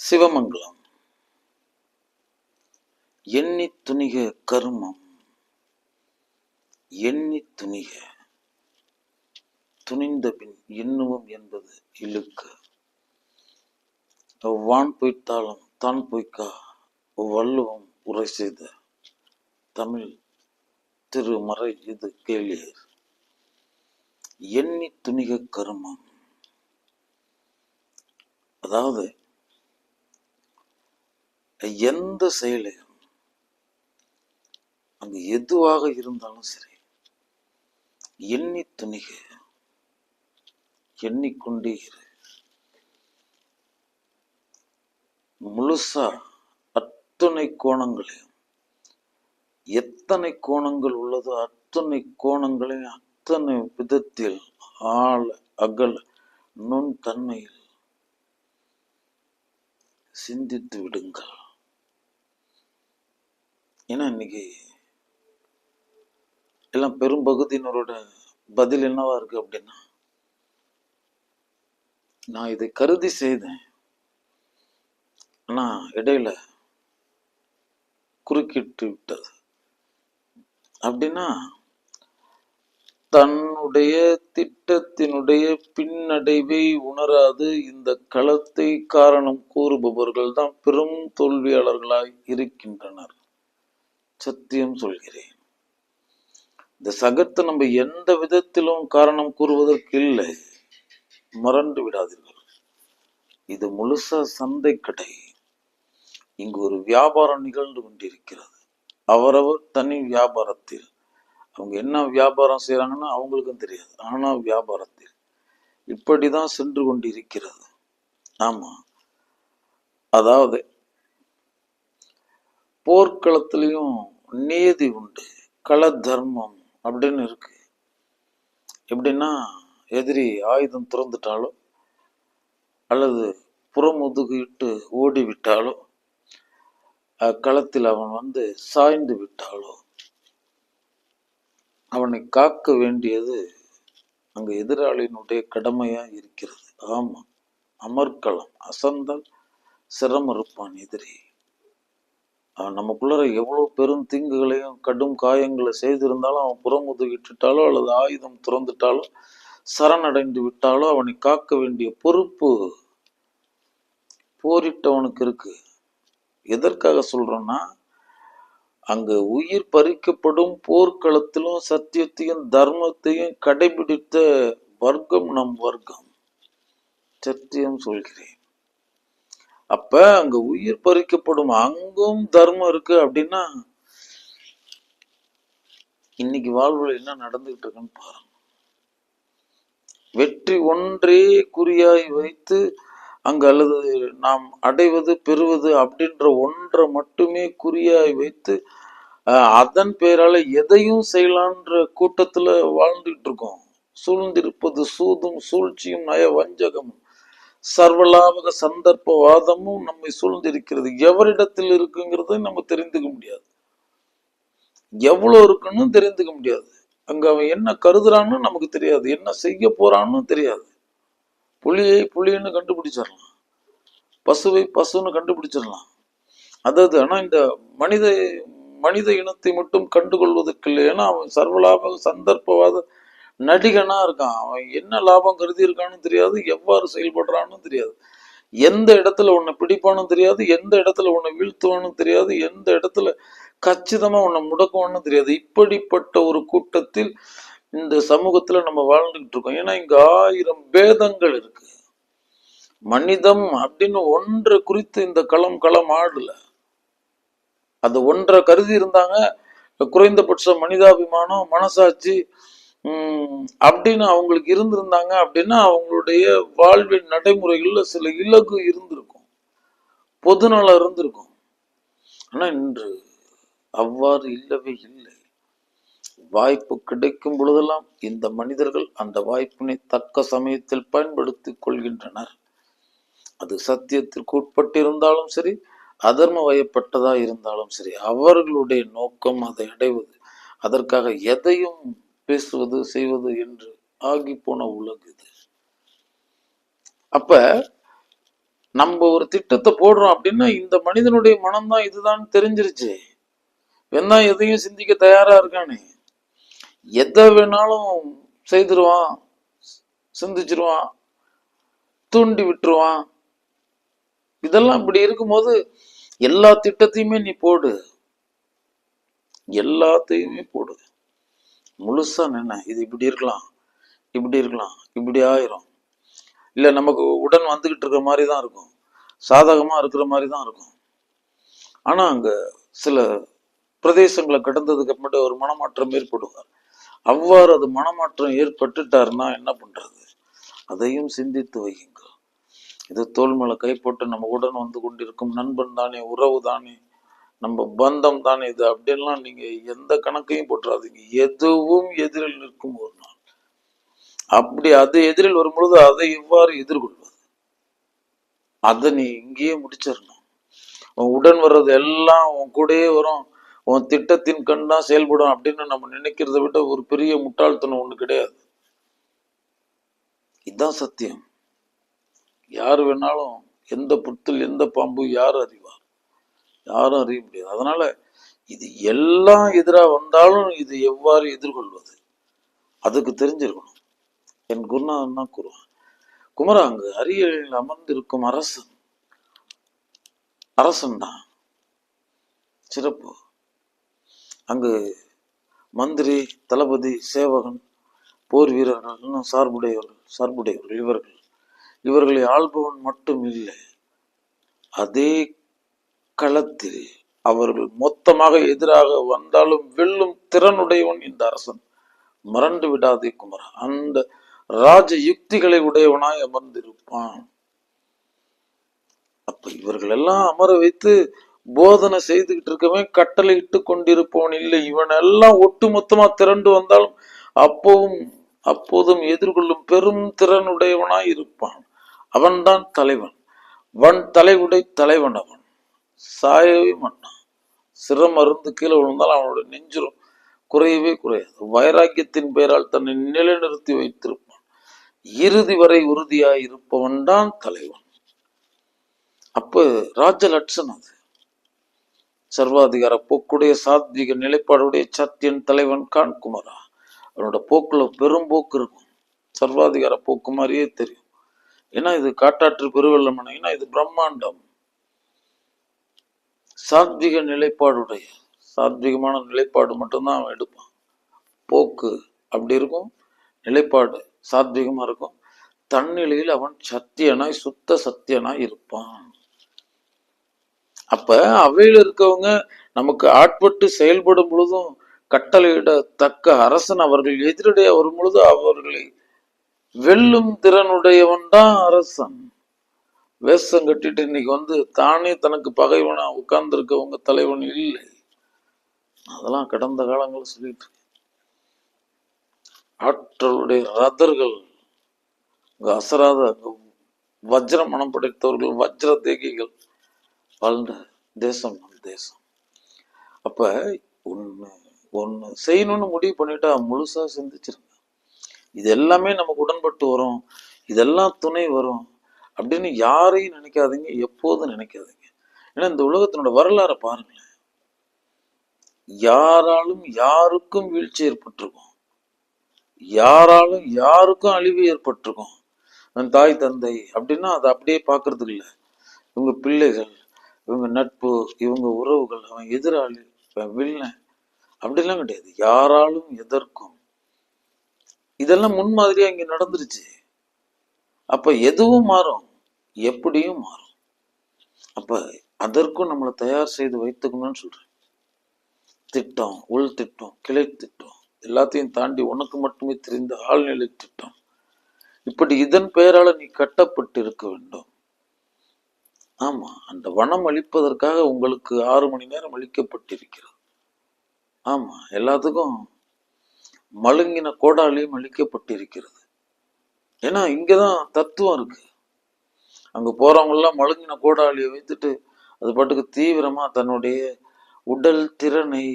சிவமங்கலம். எண்ணி துணிக கருமம். எண்ணி துணிக. துணிந்த பின் எண்ணுவோம் என்பது இழுக்க. வான் பொய்த்தாலும் தான் பொய்க்கா. வள்ளுவம் உரை செய்த தமிழ் திருமறை இது கேளியர் எண்ணி துணிக கருமம். அதாவது எந்த செயலையும் அங்கு எதுவாக இருந்தாலும் சரி எண்ணி துணிக எண்ணிக்கொண்டே இரு. முழுசா அத்தனை கோணங்களையும் எத்தனை கோணங்கள் உள்ளதோ அத்தனை கோணங்களையும் அத்தனை விதத்தில் ஆழ அகல நுண் தன்மையில் சிந்தித்து விடுங்கள். ஏன்னா இன்னைக்கு எல்லாம் பெரும்பகுதியினரோட பதில் என்னவா இருக்கு அப்படின்னா நான் இதை கருதி செய்தேன். ஆனா இடையில குறுக்கிட்டு விட்டது. அப்படின்னா தன்னுடைய திட்டத்தினுடைய பின்னடைவை உணராது இந்த களத்தை காரணம் கூறுபவர்கள் தான் பெரும் தோல்வியாளர்களாய் இருக்கின்றனர். சத்தியம் சொல்கிறேன். இந்த சகத்தை நம்ம எந்த விதத்திலும் காரணம் கூறுவதற்கு இல்லை மறந்து விடாதீர்கள். இது முழுசா சந்தை கடை இங்கு ஒரு வியாபாரம் நிகழ்ந்து கொண்டிருக்கிறது. அவரவர் தனி வியாபாரத்தில். அவங்க என்ன வியாபாரம் செய்றாங்கன்னா அவங்களுக்கும் தெரியாது. ஆனா வியாபாரத்தில். இப்படிதான் சென்று கொண்டிருக்கிறது. ஆமா. அதாவது போர்க்களத்திலையும் நீதி உண்டு. கள தர்மம் அப்படின்னு இருக்கு. எப்படின்னா எதிரி ஆயுதம் திறந்துட்டாலோ அல்லது புறமுதுகிட்டு ஓடி விட்டாலோ களத்தில் அவன் வந்து சாய்ந்து விட்டாலோ அவனை காக்க வேண்டியது அங்கு எதிராளியினுடைய கடமையா இருக்கிறது. ஆமா அமர்க்களம் அசந்தல் சிரமறுப்பான் இருப்பான் எதிரி. அவன் நமக்குள்ளார எவ்வளோ பெரும் தீங்குகளையும் கடும் காயங்களை செய்திருந்தாலும் அவன் புறமுதுகிட்டுட்டாலோ அல்லது ஆயுதம் துறந்துட்டாலோ சரணடைந்து விட்டாலோ அவனை காக்க வேண்டிய பொறுப்பு போரிட்டவனுக்கு இருக்கு. எதற்காக சொல்கிறோன்னா அங்கு உயிர் பறிக்கப்படும் போர்க்களத்திலும் சத்தியத்தையும் தர்மத்தையும் கடைபிடித்த வர்க்கம் நம் வர்க்கம். சத்தியம் சொல்கிறேன். அப்ப அங்க உயிர் பறிக்கப்படும் அங்கும் தர்மம் இருக்கு அப்படின்னா இன்னைக்கு வாழ்வுல என்ன நடந்துகிட்டு இருக்குன்னு பாருங்க. வெற்றி ஒன்றே குறியாய் வைத்து அங்கு அல்லது நாம் அடைவது பெறுவது அப்படின்ற ஒன்றை மட்டுமே குறியாய் வைத்து அஹ், அதன் பெயரால எதையும் செய்யலான்ற கூட்டத்துல வாழ்ந்துகிட்டு இருக்கோம். சூழ்ந்திருப்பது சூதும் சூழ்ச்சியும் நய வஞ்சகமும் சர்வலாபக சந்தர்ப்பவாதமும் நம்மை சூழ்ந்திருக்கிறது. எவரிடத்தில் இருக்குங்கிறதை நம்ம தெரிந்துக்க முடியாது. எவ்வளவு இருக்குன்னு தெரிந்துக்க முடியாது. அங்க அவன் என்ன கருதுறான்னு நமக்கு தெரியாது. என்ன செய்ய போறான்னு தெரியாது. புலியை புலின்னு கண்டுபிடிச்சிடலாம். பசுவை பசுன்னு கண்டுபிடிச்சிடலாம். அதாவது ஆனால் இந்த மனித மனித இனத்தை மட்டும் கண்டுகொள்வதற்கு இல்லை ஏன்னா அவன் சர்வலாபக சந்தர்ப்பவாத நடிகனா இருக்கான். அவன் என்ன லாபம் கருதி இருக்கான்னு தெரியாது எவ்வாறு செயல்படுறான்னு தெரியாது. எந்த இடத்துல உன்னை பிடிப்பானும் தெரியாது எந்த இடத்துல உன்னை வீழ்த்துவானும் தெரியாது எந்த இடத்துல கச்சிதமா உன்னை முடக்குவான்னு தெரியாது. இப்படிப்பட்ட ஒரு கூட்டத்தில் இந்த சமூகத்துல நம்ம வாழ்ந்துகிட்டு இருக்கோம். ஏன்னா இங்க ஆயிரம் பேதங்கள் இருக்கு. மனிதம் அப்படின்னு ஒன்றை குறித்து இந்த களம் களம் ஆடல. அது ஒன்றை கருதி இருந்தாங்க குறைந்தபட்ச மனிதாபிமானம் மனசாட்சி அப்படின்னு அவங்களுக்கு இருந்திருந்தாங்க அப்படின்னா அவங்களுடைய வாழ்வின் நடைமுறைகளில் சில இலக்கு இருந்திருக்கும். பொதுநலம் இருந்திருக்கும். ஆனா இன்று அவ்வாறு இல்லவே இல்லை. வாய்ப்பு கிடைக்கும் பொழுதெல்லாம் இந்த மனிதர்கள் அந்த வாய்ப்பினை தக்க சமயத்தில் பயன்படுத்தி கொள்கின்றனர். அது சத்தியத்திற்கு உட்பட்டிருந்தாலும் சரி அதர்ம வயப்பட்டதா இருந்தாலும் சரி அவர்களுடைய நோக்கம் அதை அடைவது. அதற்காக எதையும் பேசுவது செய்வது என்று ஆகி போன உலகு இது. அப்ப நம்ம ஒரு திட்டத்தை போடுறோம் அப்படின்னா இந்த மனிதனுடைய மனம்தான் இதுதான் தெரிஞ்சிருச்சு. வேணா எதையும் சிந்திக்க தயாரா இருக்கானே. எதை வேணாலும் செய்திருவான் சிந்திச்சிருவான் தூண்டி விட்டுருவான். இதெல்லாம் இப்படி இருக்கும்போது எல்லா திட்டத்தையுமே நீ போடு. எல்லாத்தையுமே போடு. முழுசா நின்ன இது இப்படி இருக்கலாம் இப்படி இருக்கலாம் இப்படி ஆயிரும். இல்ல நமக்கு உடன் வந்துகிட்டு இருக்கிற மாதிரி தான் இருக்கும். சாதகமா இருக்கிற மாதிரி தான் இருக்கும். ஆனா அங்க சில பிரதேசங்களை கடந்ததுக்கு அப்புறமேட்டு ஒரு மனமாற்றம் ஏற்படுவார் அவ்வாறு அது மனமாற்றம் ஏற்பட்டுட்டாருன்னா என்ன பண்றது? அதையும் சிந்தித்து வையுங்க இது தோல் மேலே கை போட்டு நம்ம உடன் வந்து கொண்டிருக்கும் நண்பன் தானே உறவு தானே நம்ம பந்தம் தானே இது. அப்படின்லாம் நீங்க எந்த கணக்கையும் போட்டுறாதீங்க எதுவும் எதிரில் நிற்கும் ஒரு நாள். அப்படி அது எதிரில் வரும்பொழுது அதை இவ்வாறு எதிர்கொள்வது? அதை நீ இங்கேயே முடிச்சிடணும். உன் உடன் வர்றது எல்லாம் உன் கூடயே வரும். உன் திட்டத்தின் கண் தான் செயல்படும் அப்படின்னு நம்ம நினைக்கிறத விட ஒரு பெரிய முட்டாள்தனம் ஒண்ணு கிடையாது. இதுதான் சத்தியம். யார் வேணாலும் எந்த புத்தில் எந்த பாம்பு யார் அறிவார்? யாரும் அறிய முடியாது. அதனால இது எல்லாம் எதிரா வந்தாலும் இது எவ்வாறு எதிர்கொள்வது? அதுக்கு தெரிஞ்சிருக்கணும். என் குருநாதன் தான் கூறுவான் குமரா அங்கு அரியலில் அமர்ந்திருக்கும் அரசன் அரசன் தான். சிறப்பு. அங்கு மந்திரி தளபதி சேவகன் போர் வீரர்கள் சார்புடையவர்கள் சார்புடையவர்கள் இவர்கள் இவர்களை ஆள்பவன் மட்டும் இல்லை. அதே களத்தில் அவர்கள் மொத்தமாக எதிராக வந்தாலும் வெல்லும் திறனுடையவன் இந்த அரசன். மறந்து விடாதே குமரா. அந்த ராஜ யுக்திகளை உடையவனாய் அமர்ந்திருப்பான். அப்ப இவர்கள் எல்லாம் அமர வைத்து போதனை செய்துகிட்டு இருக்கவன் கட்டளை இட்டு கொண்டிருப்பவன் இல்லை. இவன் எல்லாம் ஒட்டு மொத்தமா திரண்டு வந்தாலும் அப்பவும் அப்போதும் எதிர்கொள்ளும் பெரும் திறனுடையவனாய் இருப்பான். அவன்தான் தலைவன். வன் தலைவுடை தலைவன் அவன். சாயவே மாட்டான். சிரம் அருந்து கீழே விழுந்தாலும் அவனோட நெஞ்சிரும் குறையவே குறையாது. வைராக்கியத்தின் பெயரால் தன்னை நிலைநிறுத்தி வைத்திருப்பான். இறுதி வரை உறுதியாய் இருப்பவன் தான் தலைவன். அப்போ ராஜ லட்சணம் அது. சர்வாதிகார போக்குடைய சாத்விக நிலைப்பாடுடைய சத்தியன் தலைவன் கான் குமரா அவனோட போக்குல பெரும் போக்கு இருக்கும். சர்வாதிகார போக்கு மாதிரியே தெரியும். ஏன்னா இது காட்டாற்று பெருவெள்ளம் ஏன்னா இது பிரம்மாண்டம். சாத்விக நிலைப்பாடுடைய சாத்விகமான நிலைப்பாடு மட்டும்தான் அவன் எடுப்பான். போக்கு அப்படி இருக்கும் நிலைப்பாடு சாத்விகமாக இருக்கும். தன்னிலையில் அவன் சத்தியனாய் சுத்த சத்தியனாய் இருப்பான். அப்ப அவையில் இருக்கவங்க நமக்கு ஆட்பட்டு செயல்படும் பொழுதும் கட்டளையிடத்தக்க அரசன் அவர்கள் எதிரடைய வரும் பொழுது அவர்களை வெல்லும் திறனுடையவன் தான் அரசன். வேஷம் கட்டிட்டு இன்னைக்கு வந்து தானே தனக்கு பகைவனா உட்கார்ந்துருக்கவங்க தலைவன் இல்லை. அதெல்லாம் கடந்த காலங்கள் சொல்லிட்டு இருக்கேன். ஆற்றலுடைய ரதர்கள் அசராத வஜ்ர மனம் படைத்தவர்கள் வஜ்ர தேகிகள் வாழ்ந்த தேசம் நம் தேசம். அப்ப ஒன்று ஒன்று செய்யணும்னு முடிவு பண்ணிட்டா முழுசா சிந்திச்சிருங்க. இது எல்லாமே நமக்கு உடன்பட்டு வரும். இதெல்லாம் துணை வரும். அப்படின்னு யாரையும் நினைக்காதீங்க எப்போதும் நினைக்காதீங்க. ஏன்னா இந்த உலகத்தினோட வரலாறை பாருங்களேன். யாராலும் யாருக்கும் வீழ்ச்சி ஏற்பட்டிருக்கும். யாராலும் யாருக்கும் அழிவு ஏற்பட்டிருக்கும். அவன் தாய் தந்தை அப்படின்னா அதை அப்படியே பார்க்கறதுக்கு இல்லை. இவங்க பிள்ளைகள் இவங்க நட்பு இவங்க உறவுகள் அவன் எதிராளி அவன் வில்லன். அப்படிலாம் கிடையாது. யாராலும் எதற்கும். இதெல்லாம் முன்மாதிரியா இங்க நடந்துருச்சு. அப்ப எதுவும் மாறும். எப்படியும் மாறும். அப்ப அதற்கும் நம்மளை தயார் செய்து வைத்துக்கணும்னு சொல்றேன். திட்டம் உள் திட்டம் கிளை திட்டம் எல்லாத்தையும் தாண்டி உனக்கு மட்டுமே தெரிந்த ஆழ்நிலை திட்டம். இப்படி இதன் பெயரால நீ கட்டப்பட்டு இருக்க வேண்டும். ஆமா அந்த வனம் அளிப்பதற்காக உங்களுக்கு ஆறு மணி நேரம் அளிக்கப்பட்டிருக்கிறது ஆமா எல்லாத்துக்கும் மழுங்கின கோடாலையும் அளிக்கப்பட்டிருக்கிறது ஏன்னா இங்கதான் தத்துவம் இருக்கு. அங்க போகிறவங்களாம் எல்லாம் மழுங்கின கோடாலியை வைத்துட்டு அது பாட்டுக்கு தீவிரமா தன்னுடைய உடல் திறனை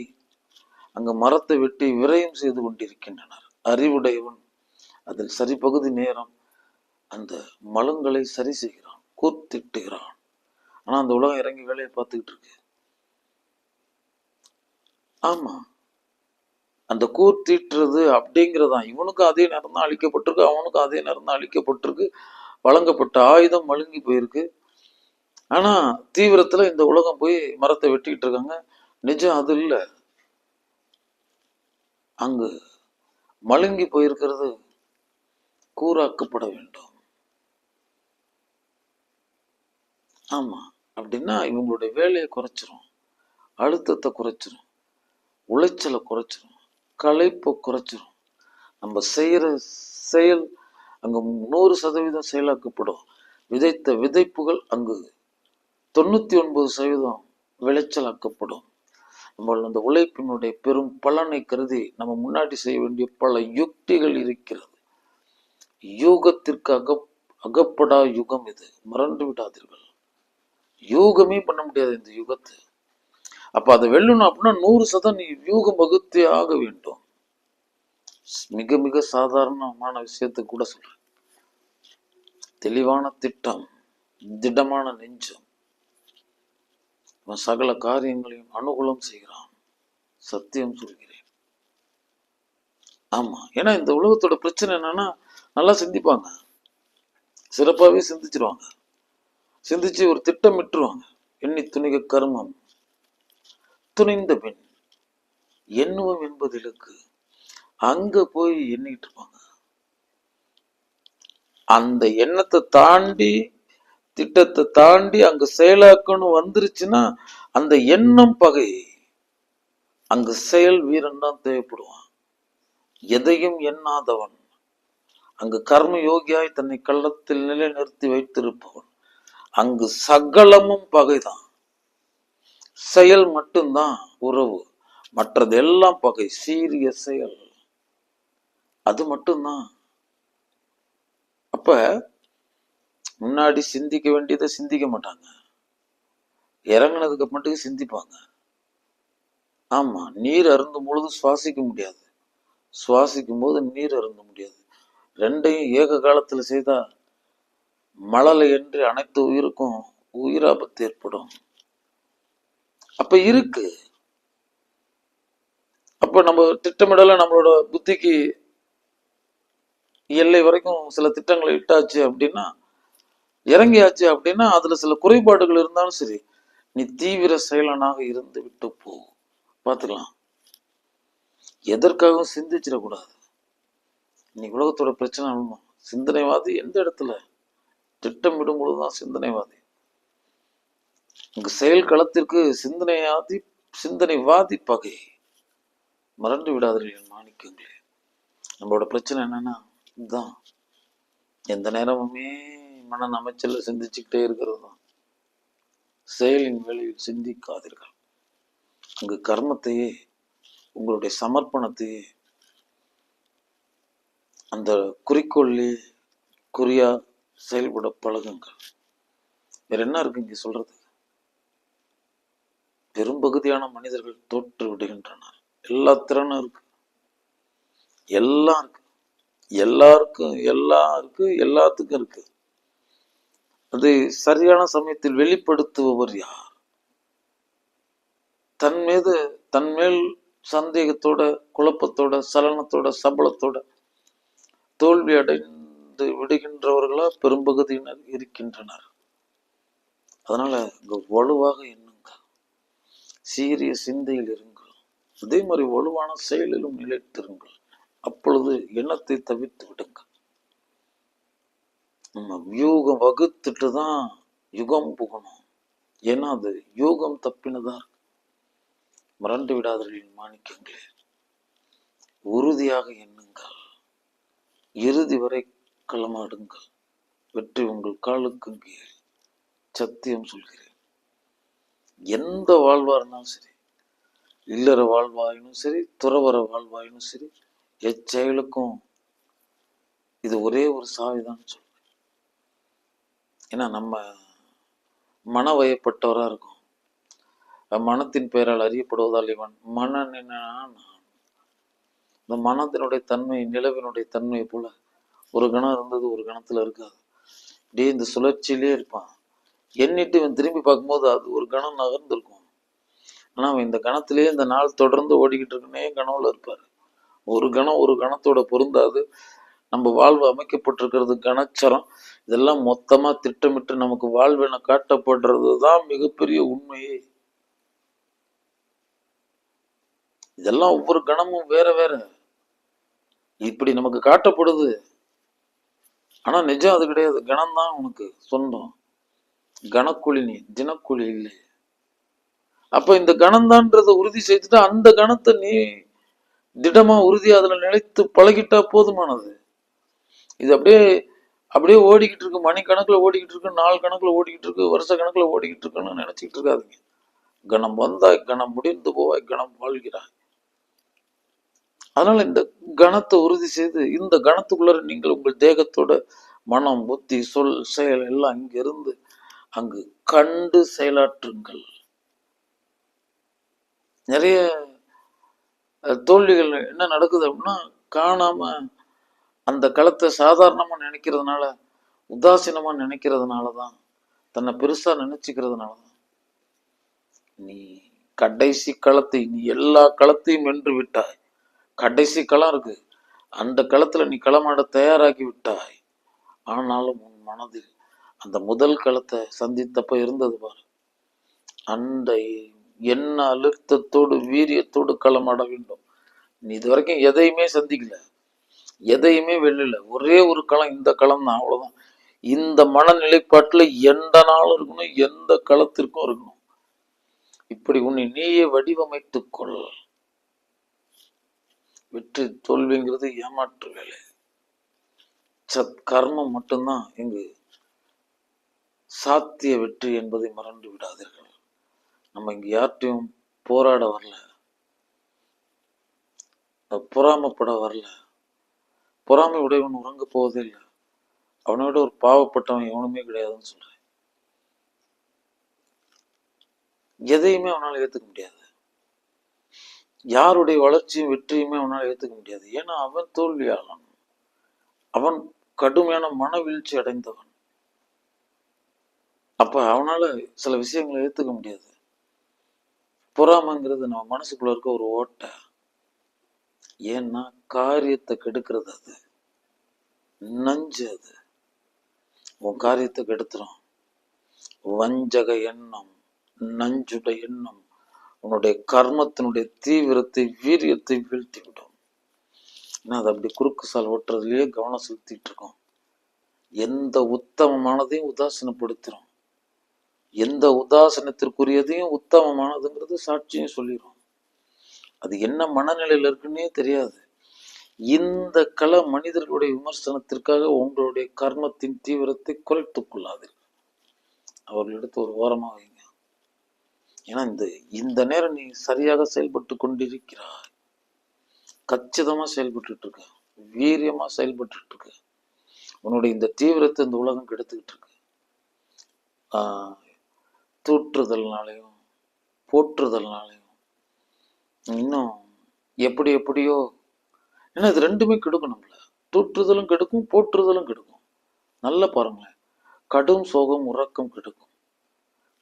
அங்க மரத்தை வெட்டி விரயம் செய்து கொண்டிருக்கின்றனர். அறிவுடையவன் அதில் சரிபகுதி நேரம் அந்த மலங்களை சரி செய்கிறான் கூத்திட்டுகிறான். ஆனா அந்த உலகம் இறங்கி வேலையை பார்த்துக்கிட்டு இருக்கு. ஆமா. அந்த கூத்திட்டுறது அப்படிங்கிறதான். இவனுக்கும் அதே நேரம் தான் அழிக்கப்பட்டிருக்கு அவனுக்கும் அதே நேரம் தான் அழிக்கப்பட்டிருக்கு. வழங்கப்பட்ட ஆயுதம் மழுங்கி போயிருக்கு. ஆனா தீவிரத்துல இந்த உலகம் போய் மரத்தை வெட்டிக்கிட்டு இருக்காங்க. நிஜம் அது இல்ல. அங்கு மழுங்கி போயிருக்கிறது கூறாக்கப்பட வேண்டும். ஆமா அப்படின்னா இவங்களுடைய வேலையை குறைச்சிரும். அழுத்தத்தை குறைச்சிரும். உளைச்சலை குறைச்சிரும். களைப்பை குறைச்சிரும். நம்ம செய்யற செயல் அங்கு நூறு சதவீதம் செயலாக்கப்படும். விதைத்த விதைப்புகள் அங்கு தொண்ணூத்தி ஒன்பது சதவீதம் விளைச்சலாக்கப்படும். நம்ம அந்த உழைப்பினுடைய பெரும் பலனை கருதி நம்ம முன்னாடி செய்ய வேண்டிய பல யுக்திகள் இருக்கிறது. யூகத்திற்கு அக அகப்படா யுகம் இது. மறந்து விடாதீர்கள். யூகமே பண்ண முடியாது இந்த யுகத்தை. அப்ப அதை வெல்லணும் அப்படின்னா நூறு சதம் நீ யூகம் வகுத்தே ஆக வேண்டும். மிக மிக சாதாரணமான விஷயத்தை கூட சொல்றேன். தெளிவான திட்டம் திடமான நெஞ்சம். இவன் சகல காரியங்களையும் அனுகூலம் செய்கிறான். சத்தியம் சொல்கிறேன். ஆமா ஏன்னா இந்த உலகத்தோட பிரச்சனை என்னன்னா நல்லா சிந்திப்பாங்க. சிறப்பாகவே சிந்திச்சிருவாங்க. சிந்திச்சு ஒரு திட்டமிட்டுருவாங்க எண்ணி துணிக கர்மம். துணிந்த பெண் எண்ணுவம் என்பதிலுக்கு அங்க போய் எண்ணிக்கிட்டு இருப்பாங்க. அந்த எண்ணத்தை தாண்டி திட்டத்தை தாண்டி அங்க செயலாக்கணும் வந்துருச்சுன்னா அந்த எண்ணம் பகை. அங்க செயல் வீரன் தான் தேவைப்படுவான். எதையும் எண்ணாதவன். அங்கு கர்ம யோகியாய் தன்னை கள்ளத்தில் நிலைநிறுத்தி வைத்திருப்பவன். அங்கு சகலமும் பகைதான். செயல் மட்டும்தான் உறவு. மற்றதெல்லாம் பகை. சீரிய செயல். அது மட்டும்தான். அப்ப முன்னாடி சிந்திக்க வேண்டியதை சிந்திக்க மாட்டாங்க. இறங்குனதுக்கு மட்டும் சிந்திப்பாங்க. ஆமா நீர் அருந்தும் பொழுது சுவாசிக்க முடியாது. சுவாசிக்கும் போது நீர் அருந்த முடியாது. ரெண்டையும் ஏக காலத்துல செய்தா மழலை என்று அனைத்து உயிருக்கும் உயிராபத்து ஏற்படும். அப்ப இருக்கு. அப்ப நம்ம திட்டமிடல நம்மளோட புத்திக்கு எல்லை வரைக்கும் சில திட்டங்களை இட்டாச்சு அப்படின்னா இறங்கியாச்சு அப்படின்னா அதுல சில குறைபாடுகள் இருந்தாலும் சரி நீ தீவிர செயலனாக இருந்து விட்டு போ. பார்த்துக்கலாம். எதற்காகவும் சிந்திச்சிடக்கூடாது. இன்னைக்கு உலகத்தோட பிரச்சனை சிந்தனைவாதி எந்த இடத்துல? திட்டமிடும் பொழுதுதான் சிந்தனைவாதி. இங்கு செயல் களத்திற்கு சிந்தனையாதி சிந்தனைவாதி பகை. மறந்து விடாதீர்கள் மாணிக்கங்களே. நம்மளோட பிரச்சனை என்னன்னா இதுதான் எந்த நேரமுமே மன அமைச்சல சிந்திச்சுக்கிட்டே இருக்கிறது தான். செயலின் வேலையில் சிந்திக்காதீர்கள். அங்கு கர்மத்தையே உங்களுடைய சமர்ப்பணத்தையே அந்த குறிக்கோள்லே குறியா செயல்பட பழகுங்கள். வேற என்ன இருக்கு இங்க சொல்றது? பெரும்பகுதியான மனிதர்கள் தோற்று விடுகின்றனர் எல்லா திறனும் இருக்கு. எல்லாம் இருக்கு. எல்லாருக்கும் எல்லாம் இருக்கு எல்லாத்துக்கும் இருக்கு. அது சரியான சமயத்தில் வெளிப்படுத்துபவர் யார்? தன் மீது தன் மேல் சந்தேகத்தோட குழப்பத்தோட சலனத்தோட சபலத்தோட தோல்வி அடைந்து விடுகின்றவர்களா பெரும்பகுதியினர் இருக்கின்றனர். அதனால வலுவாக எண்ணுங்க. சீரிய சிந்தையில் இருங்கள். அதே மாதிரி வலுவான செயலிலும் நிலைத்திருங்கள். அப்பொழுது எண்ணத்தை தவிர்த்து விடுங்கள். நம்ம யூகம் வகுத்துட்டு தான் யுகம் புகணும். ஏன்னா அது யூகம் தப்பினதா இருக்கு. மறந்து விடாதீர்கள் மாணிக்கங்களே. உறுதியாக எண்ணுங்கள். இறுதி வரை களமாடுங்கள். வெற்றி உங்கள் காலுக்கு கீழ். சத்தியம் சொல்கிறேன். எந்த வாழ்வா இருந்தாலும் சரி இல்லற வாழ்வாயினும் சரி துறவர வாழ்வாயினும் சரி எச்செயலுக்கும் இது ஒரே ஒரு சாவிதான் சொல்றேன். ஏன்னா நம்ம மனவயப்பட்டவரா இருக்கும். மனத்தின் பெயரால் அறியப்படுவதால் இவன் மனன் நான். இந்த மனத்தினுடைய தன்மை நிலவினுடைய தன்மை போல ஒரு கணம் இருந்தது ஒரு கணத்துல இருக்காது. அப்படியே இந்த சுழற்சியிலே இருப்பான். எண்ணிட்டு இவன் திரும்பி பார்க்கும்போது அது ஒரு கணம் நகர்ந்திருக்கும். ஆனா அவன் இந்த கணத்திலேயே இந்த நாள் தொடர்ந்து ஓடிக்கிட்டு இருக்குன்னே கனவுல இருப்பார். ஒரு கணம் ஒரு கணத்தோட பொருந்தாது நம்ம வாழ்வு அமைக்கப்பட்டிருக்கிறது கணச்சரம் இதெல்லாம் மொத்தமா திட்டமிட்டு நமக்கு வாழ்வென காட்டப்படுறது தான் மிகப்பெரிய உண்மையே. இதெல்லாம் ஒவ்வொரு கணமும் வேற வேற. இப்படி நமக்கு காட்டப்படுது. ஆனா நிஜம் அது கிடையாது. கணம் தான் உனக்கு சொந்தம் கணக்குழி நீ தினக்குழி இல்லை அப்ப இந்த கணந்தான்றதை உறுதி செய்துட்டு அந்த கணத்தை நீ திடமா உறுதியா அதுல நிலைத்து பழகிட்டா போதுமானது. இது அப்படியே அப்படியே ஓடிக்கிட்டு இருக்கு. மணிக்கணக்கில் ஓடிக்கிட்டு இருக்கு நாள் கணக்குல ஓடிக்கிட்டு இருக்கு வருஷ கணக்குல ஓடிக்கிட்டு இருக்குன்னு நினைச்சிட்டு இருக்காதீங்க. கணம் வந்தாய் கணம் முடிந்து போவாய் கணம் வாழ்கிறாய். அதனால இந்த கணத்தை உறுதி செய்து இந்த கணத்துக்குள்ள நீங்கள் உங்கள் தேகத்தோட மனம் புத்தி சொல் செயல் எல்லாம் இங்கிருந்து அங்கு கண்டு செயலாற்றுங்கள். நிறைய தோல்விகள் என்ன நடக்குது அப்படின்னா காணாம அந்த களத்தை சாதாரணமா நினைக்கிறதுனால உதாசீனமா நினைக்கிறதுனால தான் தன்னை பெருசா நினைச்சுக்கிறதுனால தான் நீ கடைசி களத்தை நீ எல்லா களத்தையும் வென்று விட்டாய். கடைசி களம் இருக்கு. அந்த களத்துல நீ களமாட தயாராகி விட்டாய். ஆனாலும் உன் மனதில் அந்த முதல் களத்தை சந்தித்தப்ப இருந்தது பாரு. அந்த என்ன அழுத்தத்தோடு வீரியத்தோடு களமாட வேண்டும். நீ இது வரைக்கும் எதையுமே சந்திக்கல. எதையுமே வெல்லல. ஒரே ஒரு களம் இந்த களம் தான் அவ்வளவுதான். இந்த மனநிலைப்பாட்டுல எந்த நாளும் இருக்கணும் எந்த களத்திற்கும் இருக்கணும். இப்படி உன்னை நீயே வடிவமைத்துக் கொள். வெற்றி தோல்விங்கிறது ஏமாற்று வேலை. சத் கர்மம் மட்டும்தான் இங்கு சாத்திய வெற்றி என்பதை மறந்து விடாதீர்கள் நம்ம இங்க யார்கிட்டயும் போராட வரல. பொறாமப்பட வரல. பொறாமை உடையவன் உறங்க போவதே இல்லை. அவனை விட ஒரு பாவப்பட்டவன் எவனுமே கிடையாதுன்னு சொல்றேன். எதையுமே அவனால ஏத்துக்க முடியாது. யாருடைய வளர்ச்சியும் வெற்றியுமே அவனால ஏத்துக்க முடியாது. ஏன்னா அவன் தோல்வியாளன். அவன் கடுமையான மன வீழ்ச்சி அடைந்தவன். அப்ப அவனால சில விஷயங்களை ஏத்துக்க முடியாது. பொறாமைங்கிறது நம்ம மனசுக்குள்ள இருக்க ஒரு ஓட்டை. ஏன்னா காரியத்தை கெடுக்கிறது அது. நஞ்சு அது. உன் காரியத்தை கெடுத்துரும். வஞ்சக எண்ணம் நஞ்சுட எண்ணம் உன்னுடைய கர்மத்தினுடைய தீவிரத்தை வீரியத்தை வீழ்த்தி விடும் ஏன்னா அது அப்படி குறுக்கு சால் ஓட்டுறதுலயே கவனம் செலுத்திட்டு இருக்கோம். எந்த உத்தமமானதையும் உதாசீனப்படுத்திடும் எந்த உதாசனத்திற்குரியதையும் உத்தமமானதுங்கிறது சாட்சியும் சொல்லிடும் அது என்ன மனநிலையில இருக்குன்னே தெரியாது. இந்த கல மனிதர்களுடைய விமர்சனத்திற்காக உங்களுடைய கர்மத்தின் தீவிரத்தை குறைத்துக் கொள்ளாதீர்கள். அவர்களிடத்து ஒரு ஓரமாக வைங்க. ஏன்னா இந்த இந்த நேரம் நீ சரியாக செயல்பட்டு கொண்டிருக்கிறாய். கச்சிதமாக செயல்பட்டு இருக்க வீரியமாக செயல்பட்டுட்டு இருக்க உன்னுடைய இந்த தீவிரத்தை இந்த உலகம் கெடுத்துக்கிட்டு இருக்கு ஆஹ் தூற்றுதல்னாலையும் போற்றுதல்னாலையும் இன்னும் எப்படி எப்படியோ ஏன்னா இது ரெண்டுமே கெடுக்கும் நம்மள. தூற்றுதலும் கெடுக்கும் போற்றுதலும் கெடுக்கும். நல்லா பாருங்களேன் கடும் சோகம் உறக்கம் கெடுக்கும்.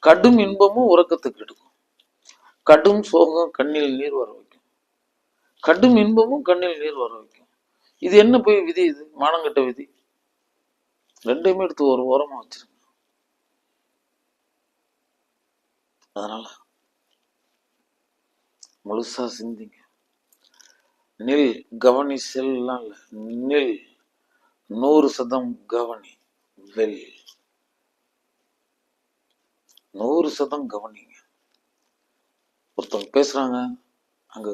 கடும் இன்பமும் உறக்கத்தை கெடுக்கும். கடும் சோகம் கண்ணில் நீர் வர வைக்கும். கடும் இன்பமும் கண்ணில் நீர் வர வைக்கும். இது என்ன போய் விதி இது? மானங்கட்ட விதி. ரெண்டையுமே எடுத்து ஒரு ஓரமாக வச்சிருக்கேன் அதனால முழுசா சிந்திங்க. நில் கவனி செல்லாம் இல்ல. நில் நூறு சதம் கவனி. வெல். நூறு சதம் கவனிங்க. ஒருத்தவங்க பேசுறாங்க அங்க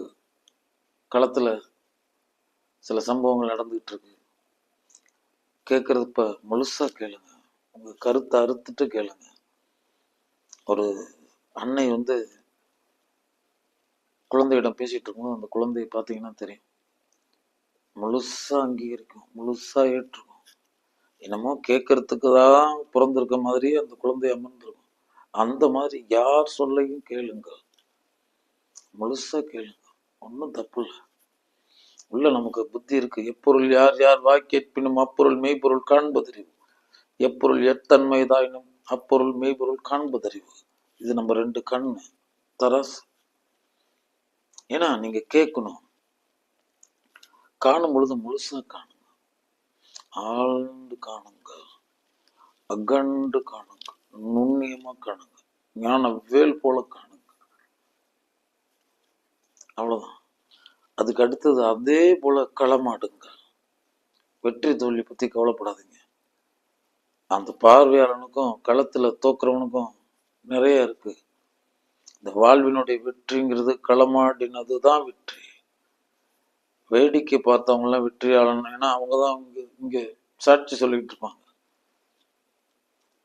களத்துல சில சம்பவங்கள் நடந்துகிட்டு இருக்கு கேட்குறதுப்ப முழுசா கேளுங்க. உங்க கருத்தை அறுத்துட்டு கேளுங்க. ஒரு அன்னை வந்து குழந்தையிடம் பேசிட்டு இருக்கும்போது அந்த குழந்தையை பார்த்தீங்கன்னா தெரியும். முழுசா அங்கீகரிக்கும் முழுசா ஏற்றுக்கும். என்னமோ கேட்கறதுக்கு தான் பிறந்திருக்க மாதிரியே அந்த குழந்தை அமர்ந்திருக்கும். அந்த மாதிரி யார் சொல்லையும் கேளுங்க முழுசா கேளுங்க ஒன்றும் தப்பு இல்லை. உள்ள நமக்கு புத்தி இருக்கு. எப்பொருள் யார் யார் வாய் அப்பொருள் மெய்ப்பொருள் காண்பதறிவு. எப்பொருள் எத்தன்மைதாயினும் அப்பொருள் மெய்ப்பொருள் காண்பதறிவு. இது நம்ம ரெண்டு கண்ணு தராசு ஏன்னா நீங்க கேட்கணும். காணும் பொழுது முழுசா காணுங்க. ஆழ்ந்து காணுங்க. அகண்டு காணுங்க. நுண்ணியமா காணுங்க. ஞான வேல் போல காணுங்க. அவ்வளவுதான். அதுக்கு அடுத்தது அதே போல களமாடுங்க. வெற்றி தோல்வி பத்தி கவலைப்படாதீங்க. அந்த பார்வையாளனுக்கும் களத்துல தோக்குறவனுக்கும் நிறைய இருக்கு. இந்த வாழ்வினுடைய வெற்றிங்கிறது களமாடினது தான் வெற்றி. வேடிக்கை பார்த்தவங்களாம் வெற்றியாளன். ஏன்னா அவங்க தான் இங்க இங்க சாட்சி சொல்லிட்டு இருப்பாங்க.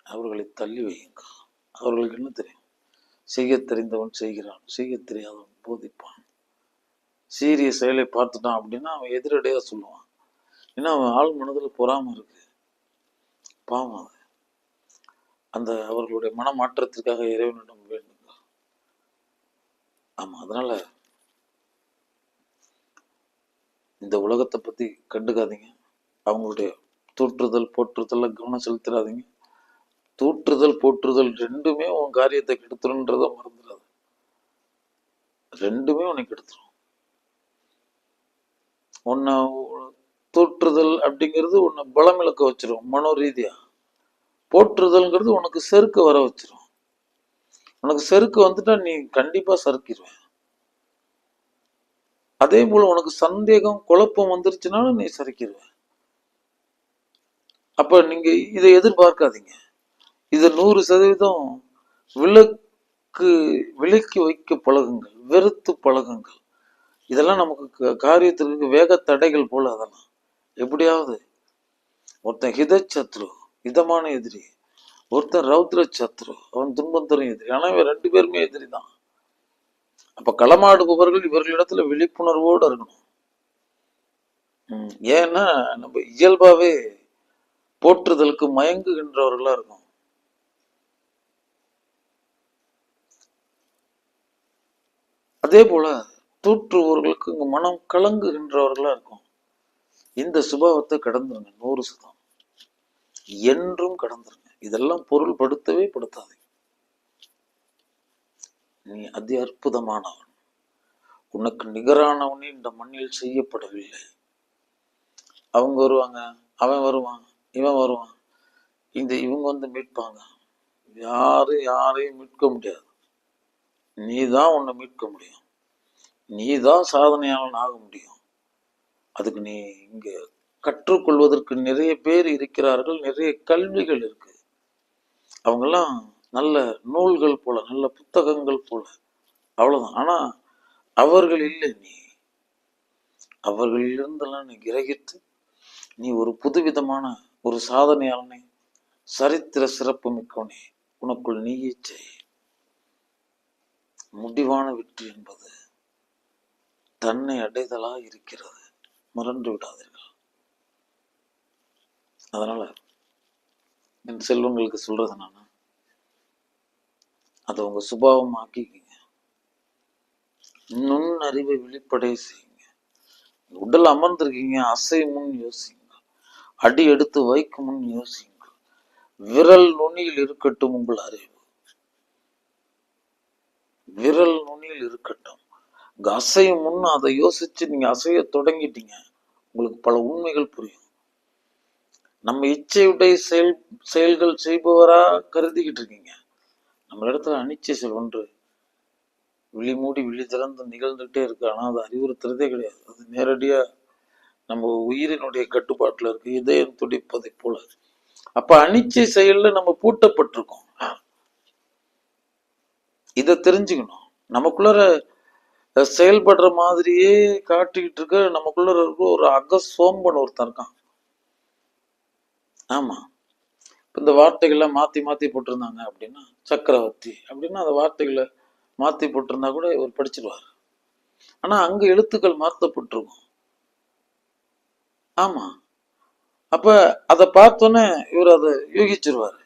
அவர்களை தள்ளி வையுங்க. அவர்களுக்கு என்ன தெரியும்? செய்ய தெரிந்தவன் செய்கிறான். செய்ய தெரியாதவன் போதிப்பான். சீரிய செயலை பார்த்துட்டான் அப்படின்னா அவன் எதிரடையாக சொல்லுவான். ஏன்னா அவன் ஆள் மனதில் பொறாமல் இருக்கு. பாவம் அது. அந்த அவர்களுடைய மனமாற்றத்திற்காக இறைவனிடம் வேண்டும் ஆமா அதனால இந்த உலகத்தை பத்தி கண்டுக்காதீங்க. அவங்களுடைய தூற்றுதல் போற்றுதல்ல கவனம் செலுத்திடாதீங்க. தூற்றுதல் போற்றுதல் ரெண்டுமே உன் காரியத்தை கெடுத்துருன்றத மறந்துடாது. ரெண்டுமே உன்னை கெடுத்துரும். உன்னை தூற்றுதல் அப்படிங்கிறது உன்னை பலம் இழக்க வச்சிரும் மனோ ரீதியா போற்றுதல்ங்கிறது உனக்கு செருக்கு வர வச்சிரும். உனக்கு செருக்கு வந்துட்டா நீ கண்டிப்பா சறுக்கிடுவேன் அதே போல உனக்கு சந்தேகம் குழப்பம் வந்துருச்சுனாலும் நீ சறுக்கிடுவேன் அப்ப நீங்க இதை எதிர்பார்க்காதீங்க. இது நூறு சதவீதம் விலக்கு விலக்கி வைக்க பழகுங்கள் வெறுத்து பழகுங்கள். இதெல்லாம் நமக்கு க- காரியத்திற்கு வேக தடைகள் போல அதெல்லாம். எப்படியாவது ஒருத்தன் ஹிதச்சத்ரு இதமான எதிரி. ஒருத்தன் ரௌத்ர சத்ரு அவன் துன்பம் தரும் எதிரி. ஆனா இவன் ரெண்டு பேருமே எதிரி தான். அப்ப களமாடுபவர்கள் இவர்களிடத்துல விழிப்புணர்வோடு இருக்கணும். ஏன்னா நம்ம இயல்பாவே போற்றுதலுக்கு மயங்குகின்றவர்களா இருக்கும் அதே போல தூற்றுபவர்களுக்கு இங்க மனம் கலங்குகின்றவர்களா இருக்கும் இந்த சுபாவத்தை கடந்துருங்க நூறு சதம். என்றும் கடந்துருங்க. இதெல்லாம் பொருள்படுத்தவே படுத்தாது நீ அதி அற்புதமானவன். உனக்கு நிகரானவனே இந்த மண்ணில் செய்யப்படவில்லை. அவங்க வருவாங்க அவன் வருவான் இவன் வருவான். இந்த இவங்க வந்து மீட்பாங்க. யாரும் யாரையும் மீட்க முடியாது. நீ தான் உன்னை மீட்க முடியும். நீ தான் சாதனையாளன் ஆக முடியும். அதுக்கு நீ இங்க கற்றுக்கொள்வதற்கு நிறைய பேர் இருக்கிறார்கள் நிறைய கல்விகள் இருக்கு. அவங்கெல்லாம் நல்ல நூல்கள் போல நல்ல புத்தகங்கள் போல. அவ்வளவுதான். ஆனா அவர்கள் இல்லை நீ. அவர்களிலிருந்தெல்லாம் நீ கிரகித்து நீ ஒரு புதுவிதமான ஒரு சாதனையாளனை சரித்திர சிறப்பு மிக்கவனே. உனக்குள் நீயே செய். முடிவான வெற்றி என்பது தன்னை அடைதலா இருக்கிறது. மறந்து விடாதீர்கள் அதனால என் செல்வங்களுக்கு சொல்றது நான் அதை உங்க சுபாவம் ஆக்கிக்கிங்க நுண் அறிவை வெளிப்படைய செய்யுங்க. உடல் அமர்ந்திருக்கீங்க அசை முன் யோசிங்க அடி எடுத்து வைக்கும் முன் யோசிங்க விரல் நுனியில் இருக்கட்டும் உங்கள் அறிவு. விரல் நுனியில் இருக்கட்டும். அசையும் முன் அதை யோசிச்சு நீங்க அசைய தொடங்கிட்டீங்க. உங்களுக்கு பல உண்மைகள் புரியும். நம்ம இச்சையுடைய செயல் செயல்கள் செய்பவரா கருதிக்கிட்டு இருக்கீங்க. நம்ம இடத்துல அனிச்சை செல் ஒன்று விழி மூடி விழி திறந்து நிகழ்ந்துகிட்டே இருக்கு. ஆனா அது அறிவுறுத்துறதே கிடையாது. அது நேரடியா நம்ம உயிரினுடைய கட்டுப்பாட்டுல இருக்கு. இதயம் துடிப்பதை போல அப்ப அனிச்சை செயல்ல நம்ம பூட்டப்பட்டிருக்கோம். இதை தெரிஞ்சுக்கணும். நமக்குள்ளார செயல்படுற மாதிரியே காட்டிக்கிட்டு இருக்க நமக்குள்ளார இருக்க ஒரு அக சோம்பன் ஒருத்தன் இருக்கான். ஆமாம் இப்போ இந்த வார்த்தைகளை மாத்தி மாத்தி போட்டிருந்தாங்க அப்படின்னா சக்கரவர்த்தி அப்படின்னா அந்த வார்த்தைகளை மாத்தி போட்டிருந்தா கூட இவர் படிச்சிருவார். ஆனா அங்க எழுத்துக்கள் மாற்றப்பட்டிருக்கும் ஆமாம் அப்ப அதை பார்த்தோன்னே இவர் அதை யூகிச்சிருவார்.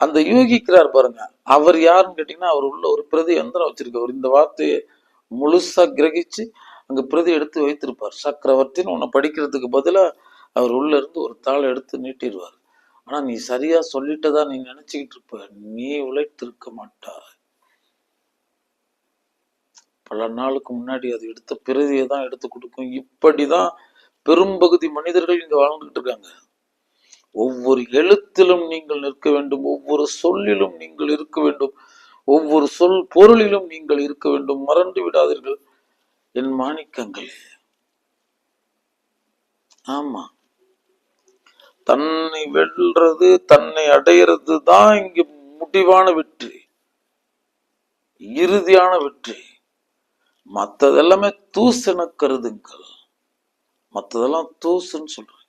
அந்த யூகிக்கிறார் பாருங்க அவர் யாருன்னு கேட்டிங்கன்னா அவர் உள்ள ஒரு பிரதி எந்திரம் வச்சிருக்கவர் இந்த வார்த்தையை முழுசா கிரகிச்சு அங்க பிரதி எடுத்து வைத்திருப்பார். சக்கரவர்த்தின்னு உன்னை படிக்கிறதுக்கு பதிலா அவர் உள்ள இருந்து ஒரு தாள் எடுத்து நீட்டிடுவார். ஆனா நீ சரியா சொல்லிட்டதா நீ நினைச்சுக்கிட்டு இருப்ப. நீ உழைத்திருக்க மாட்டாய். பல நாளுக்கு முன்னாடி அது எடுத்த பிரதியை தான் எடுத்து கொடுக்கும். இப்படிதான் பெரும்பகுதி மனிதர்கள் இங்க வாழ்ந்துகிட்டு இருக்காங்க. ஒவ்வொரு எழுத்திலும் நீங்கள் நிற்க வேண்டும். ஒவ்வொரு சொல்லிலும் நீங்கள் இருக்க வேண்டும். ஒவ்வொரு சொல் பொருளிலும் நீங்கள் இருக்க வேண்டும். மறந்து விடாதீர்கள். என் மாணிக்கங்கள். ஆமா. தன்னை வெல்றது தன்னை அடையிறது தான் இங்க முடிவான வெற்றி. இறுதியான வெற்றி. மத்ததெல்லாமே தூசென கருதுங்கள். மத்ததெல்லாம் தூசுன்னு சொல்றேன்.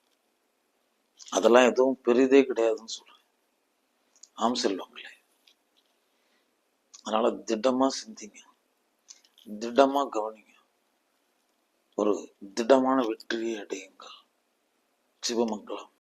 அதெல்லாம் எதுவும் பெரிதே கிடையாதுன்னு சொல்றேன். ஆம் செல்வங்களே. அதனால திடமா சிந்திங்க. திடமா கவனிங்க. ஒரு திடமான வெற்றியை அடையுங்கள். சிவமங்கலம்.